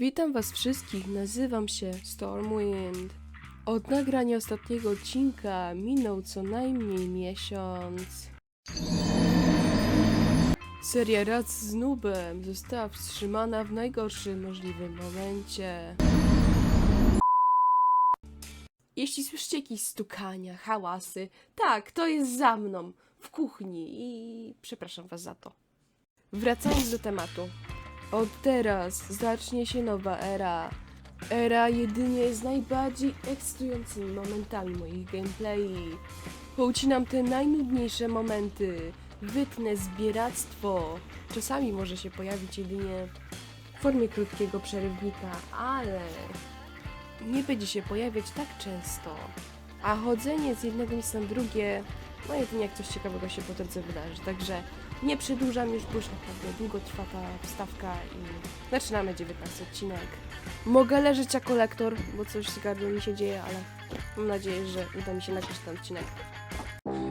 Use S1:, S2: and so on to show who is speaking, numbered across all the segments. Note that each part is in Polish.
S1: Witam Was wszystkich, nazywam się Stormwind. Od nagrania ostatniego odcinka minął co najmniej miesiąc. Seria Rad z Nubem została wstrzymana w najgorszym możliwym momencie. Jeśli słyszycie jakieś stukania, hałasy, tak, to jest za mną, w kuchni i przepraszam Was za to. Wracając do tematu. Od teraz zacznie się nowa era. Era jedynie z najbardziej ekscytującymi momentami moich gameplayi. Poucinam te najnudniejsze momenty. Wytnę zbieractwo. Czasami może się pojawić jedynie w formie krótkiego przerywnika, ale nie będzie się pojawiać tak często. A chodzenie z jednego miejsca na drugie, no jedynie jak coś ciekawego się po drodze wydarzy. Także nie przedłużam już, bo już naprawdę długo trwa ta wstawka i zaczynamy 19 odcinek. Mogę leżeć jako lektor, bo coś z gardłem mi się dzieje, ale mam nadzieję, że uda mi się nagrać ten odcinek.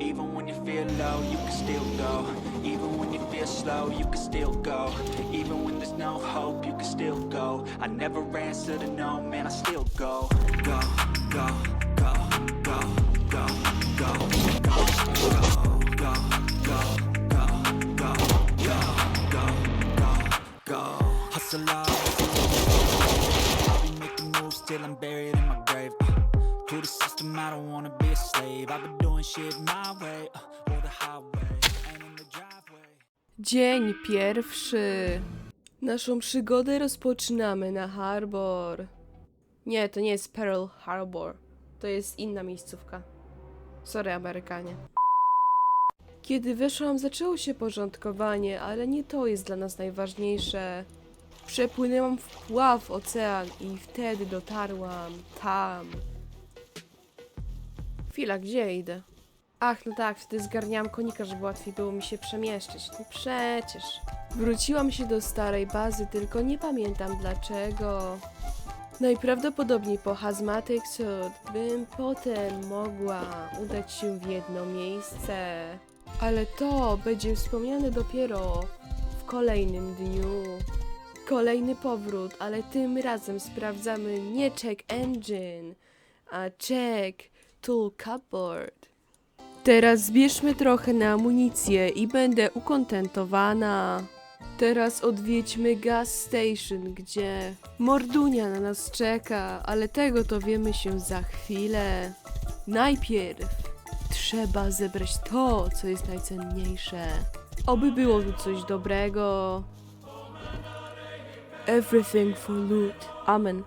S2: Even when you feel low, you can still go. Even when you feel slow, you can still go. Even when there's no hope, you can still go. I never answer to no, man, I still go, go, go,
S1: Dzień pierwszy. Naszą przygodę rozpoczynamy na Harbor. Nie, to nie jest Pearl Harbor. To jest inna miejscówka. Sorry, Amerykanie. Kiedy weszłam, zaczęło się porządkowanie, ale nie to jest dla nas najważniejsze. Przepłynęłam w pław ocean i wtedy dotarłam tam. Chwila, gdzie idę? Ach, no tak, wtedy zgarniałam konika, żeby łatwiej było mi się przemieszczyć. No przecież. Wróciłam się do starej bazy, tylko nie pamiętam dlaczego. Najprawdopodobniej po Hazmatic Suit bym potem mogła udać się w jedno miejsce. Ale to będzie wspomniane dopiero w kolejnym dniu. Kolejny powrót, ale tym razem sprawdzamy nie check engine, a check tool cupboard. Teraz zbierzmy trochę na amunicję i będę ukontentowana. Teraz odwiedźmy gas station, gdzie mordunia na nas czeka, ale tego to wiemy się za chwilę. Najpierw trzeba zebrać to, co jest najcenniejsze. Oby było tu coś dobrego. Everything for loot. Amen.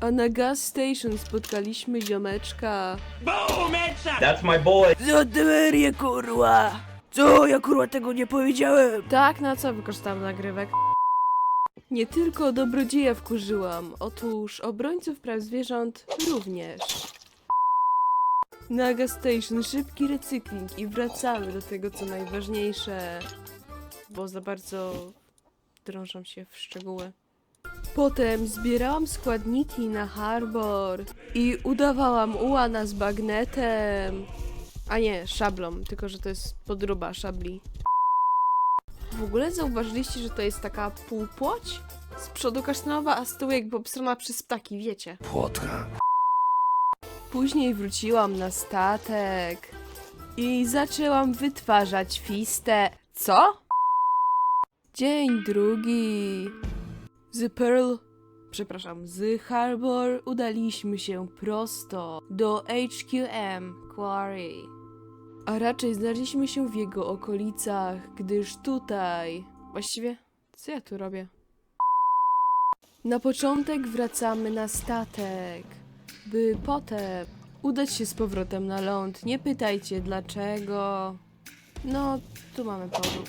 S1: A na gas station spotkaliśmy ziomeczka.
S3: That's my boy.
S1: Za dywerię, kurwa! Co? Ja kurwa tego nie powiedziałem! Tak, na co wykorzystałam nagrywek? Nie tylko dobrodzieja wkurzyłam, otóż obrońców praw zwierząt również. Naga Station, szybki recykling i wracamy do tego, co najważniejsze, bo za bardzo drążam się w szczegóły. Potem zbierałam składniki na Harbor i udawałam ułana z bagnetem. A nie, szablą, tylko że to jest podróba szabli. W ogóle zauważyliście, że to jest taka półpłoć? Z przodu kasztanowa, a z tyłu jakby obstrona przez ptaki, wiecie.
S3: Płotka.
S1: Później wróciłam na statek i zaczęłam wytwarzać fistę. Co? Dzień drugi. Z Pearl, przepraszam, z Harbor udaliśmy się prosto do HQM Quarry. A raczej znaleźliśmy się w jego okolicach, gdyż tutaj. Właściwie, co ja tu robię? Na początek wracamy na statek, by potem udać się z powrotem na ląd. Nie pytajcie dlaczego. No, tu mamy powód.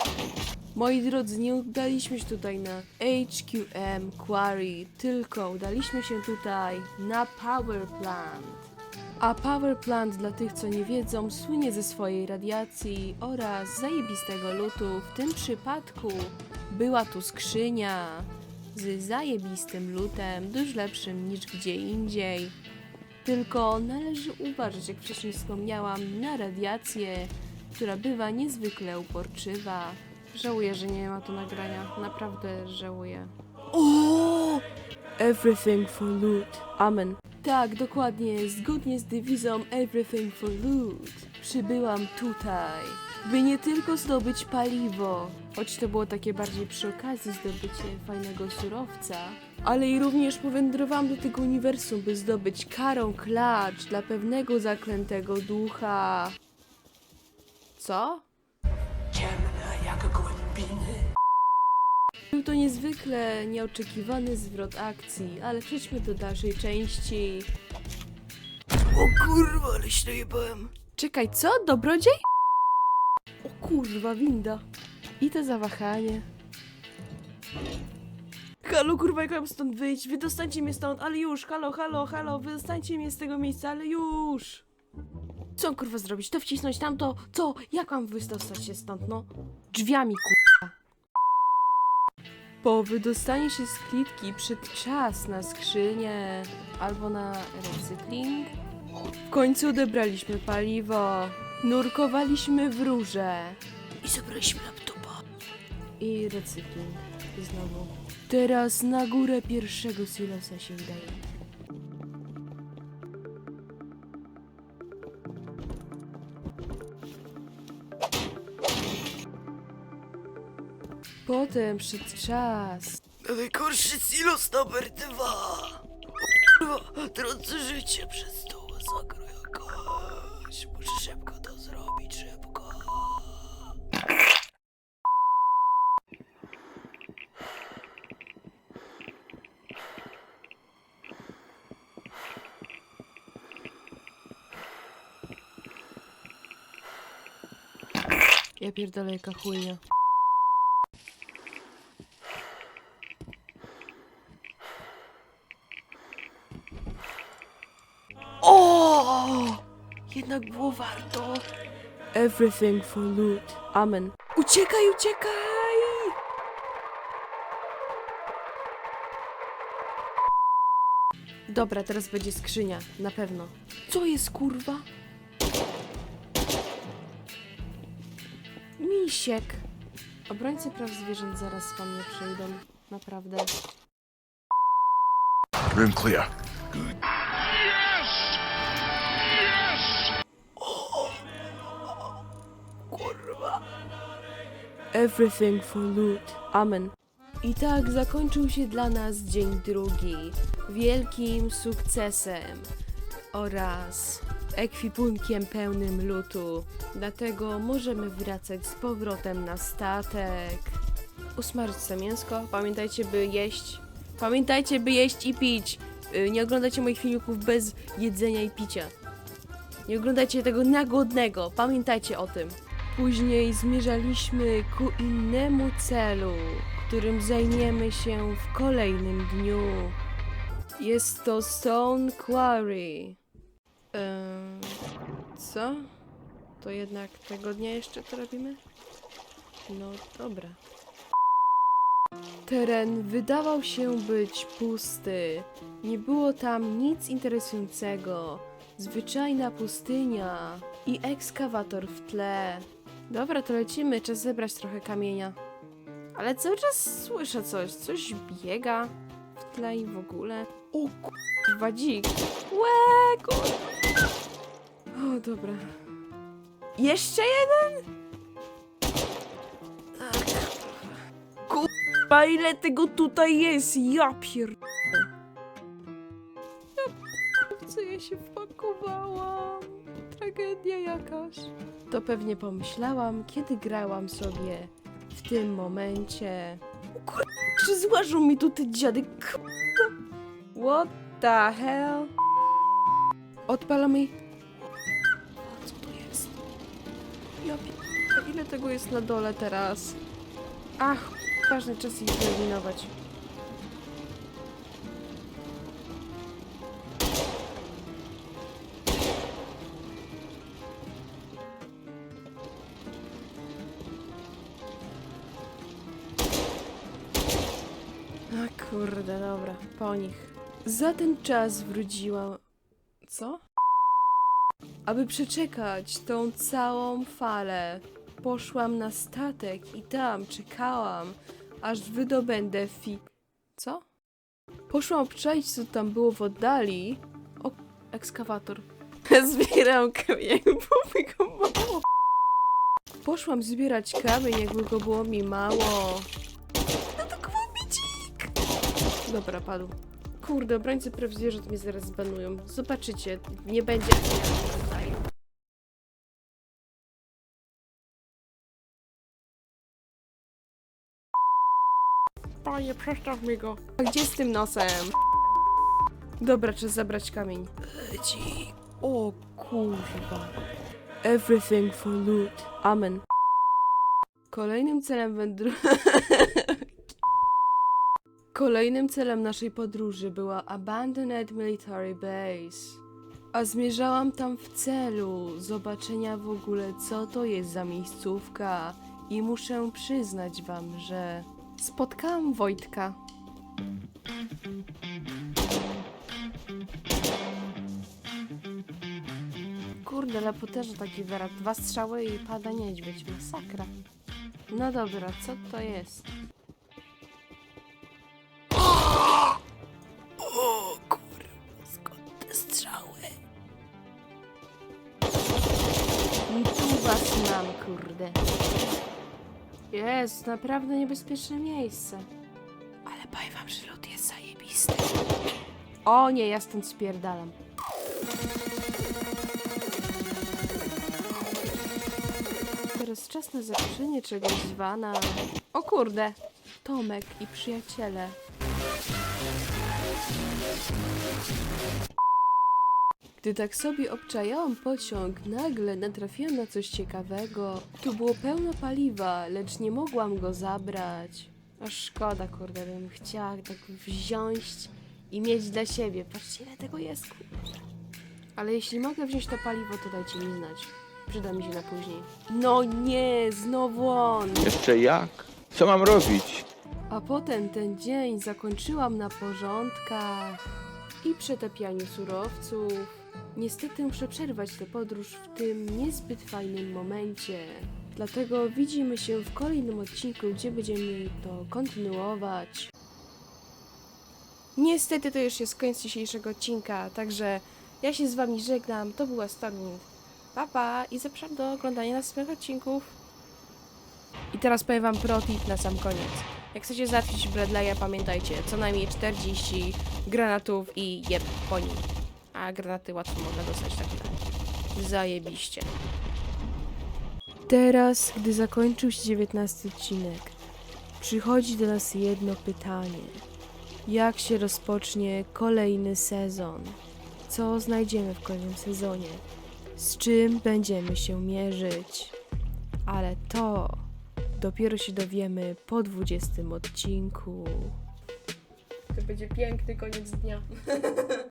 S1: Moi drodzy, nie udaliśmy się tutaj na HQM Quarry, tylko udaliśmy się tutaj na Power Plant. A Power Plant, dla tych co nie wiedzą, słynie ze swojej radiacji oraz zajebistego lutu. W tym przypadku była tu skrzynia z zajebistym lutem, dużo lepszym niż gdzie indziej. Tylko należy uważać, jak wcześniej wspomniałam, na radiację, która bywa niezwykle uporczywa. Żałuję, że nie ma tu nagrania. Naprawdę żałuję. O! Everything for loot. Amen. Tak, dokładnie, zgodnie z dewizą Everything for loot. Przybyłam tutaj, by nie tylko zdobyć paliwo, choć to było takie bardziej przy okazji zdobycie fajnego surowca, ale i również powędrowałam do tego uniwersum, by zdobyć karą klacz dla pewnego zaklętego ducha. Co? Był to niezwykle nieoczekiwany zwrot akcji, ale przejdźmy do dalszej części. O kurwa, ale się. Czekaj, co? Dobrodziej? O kurwa, winda. I to zawahanie. Halo, kurwa, jak mam stąd wyjść? Wydostańcie mnie stąd, ale już! Halo, halo, halo, wydostańcie mnie z tego miejsca, ale już! Co kurwa zrobić? To wcisnąć tamto? Co? Jak mam wydostać się stąd, no? Drzwiami, kurwa. Po wydostaniu się z klitki przyszedł czas na skrzynię albo na recykling. W końcu odebraliśmy paliwo, nurkowaliśmy w rurze i zabraliśmy laptopa. I recykling znowu. Teraz na górę pierwszego silosa się udaje. Potem przyszedł czas.
S4: Najgorszy silos numer dwa. Kurwa, tracę życie przez tą masakrę jakoś. Muszę szybko to zrobić, szybko.
S1: Ja pierdolę jaka chujnia. O! Jednak było warto. Everything for loot. Amen. Uciekaj, uciekaj! Dobra, teraz będzie skrzynia, na pewno. Co jest kurwa? Misiek. Obrońcy praw zwierząt zaraz po mnie przyjdą. Naprawdę.
S5: Room clear.
S1: Everything for loot. Amen. I tak zakończył się dla nas dzień drugi. Wielkim sukcesem. Oraz ekwipunkiem pełnym lutu. Dlatego możemy wracać z powrotem na statek. Usmażyć sobie mięsko. Pamiętajcie, by jeść. Pamiętajcie, by jeść i pić. Y, Nie oglądajcie moich filmików bez jedzenia i picia. Nie oglądajcie tego na głodnego. Pamiętajcie o tym. Później zmierzaliśmy ku innemu celu, którym zajmiemy się w kolejnym dniu. Jest to Stone Quarry. Co? To jednak tego dnia jeszcze to robimy? No dobra. Teren wydawał się być pusty. Nie było tam nic interesującego. Zwyczajna pustynia i ekskawator w tle. Dobra, to lecimy. Czas zebrać trochę kamienia. Ale cały czas słyszę coś. Coś biega w tle i w ogóle. O kurwa, dzik. Łe, kurwa. O, dobra. Jeszcze jeden? Tak. Kurwa, ile tego tutaj jest? Ja pier... Ja pier- co ja się wpakowałam? Tragedia jakaś. To pewnie pomyślałam, kiedy grałam sobie w tym momencie. Czy złażą mi tu te dziady? Kurwa. What the hell? Odpalam i... Co to jest? Ja Ile tego jest na dole teraz? Ach, ważny czas ich wyeliminować. Kurde, dobra, po nich. Za ten czas wróciłam. Co? Aby przeczekać tą całą falę, poszłam na statek i tam czekałam, aż wydobędę fi. Co? Poszłam obczaić, co tam było w oddali. O, ekskawator. Zbieram kamień, bo mi go mało. Poszłam zbierać kamień, jakby go było mi mało. Dobra, padł. Kurde, obrońcy praw zwierząt mnie zaraz zbanują. Zobaczycie, nie będzie. Panie, przestaw mi go. A gdzie z tym nosem? Dobra, trzeba zabrać kamień.
S4: Leci.
S1: O kurwa. Everything for loot. Amen. Kolejnym celem wędru... Kolejnym celem naszej podróży była Abandoned Military Base. A zmierzałam tam w celu zobaczenia w ogóle co to jest za miejscówka. I muszę przyznać wam, że spotkałam Wojtka. Kurde, ale potężny taki werak. Dwa strzały i pada niedźwiedź. Masakra. No dobra, co to jest? Jest, naprawdę niebezpieczne miejsce.
S4: Ale powiem wam, że lód jest zajebisty.
S1: O nie, ja stąd spierdalam. Teraz czas na zaproszenie czegoś zwana. O kurde, Tomek i przyjaciele. Gdy tak sobie obczajałam pociąg, nagle natrafiłam na coś ciekawego. Tu było pełno paliwa, lecz nie mogłam go zabrać. Aż szkoda, kurde, bym chciała tak wziąć i mieć dla siebie. Patrzcie, ile tego jest. Ale jeśli mogę wziąć to paliwo, to dajcie mi znać. Przyda mi się na później. No nie, znowu on!
S5: Jeszcze jak? Co mam robić?
S1: A potem ten dzień zakończyłam na porządkach i przetapianiu surowców. Niestety muszę przerwać tę podróż w tym niezbyt fajnym momencie. Dlatego widzimy się w kolejnym odcinku, gdzie będziemy to kontynuować. Niestety to już jest koniec dzisiejszego odcinka, także ja się z wami żegnam. To była Stormów. Pa, pa i zapraszam do oglądania następnych odcinków. I teraz powiem wam pro tip na sam koniec. Jak chcecie załatwić Bradley'a, pamiętajcie, co najmniej 40 granatów i jeb po nim. A granaty łatwo można dostać tak zajebiście. Teraz, gdy zakończył się 19 odcinek, przychodzi do nas jedno pytanie. Jak się rozpocznie kolejny sezon? Co znajdziemy w kolejnym sezonie? Z czym będziemy się mierzyć? Ale to dopiero się dowiemy po 20 odcinku. To będzie piękny koniec dnia.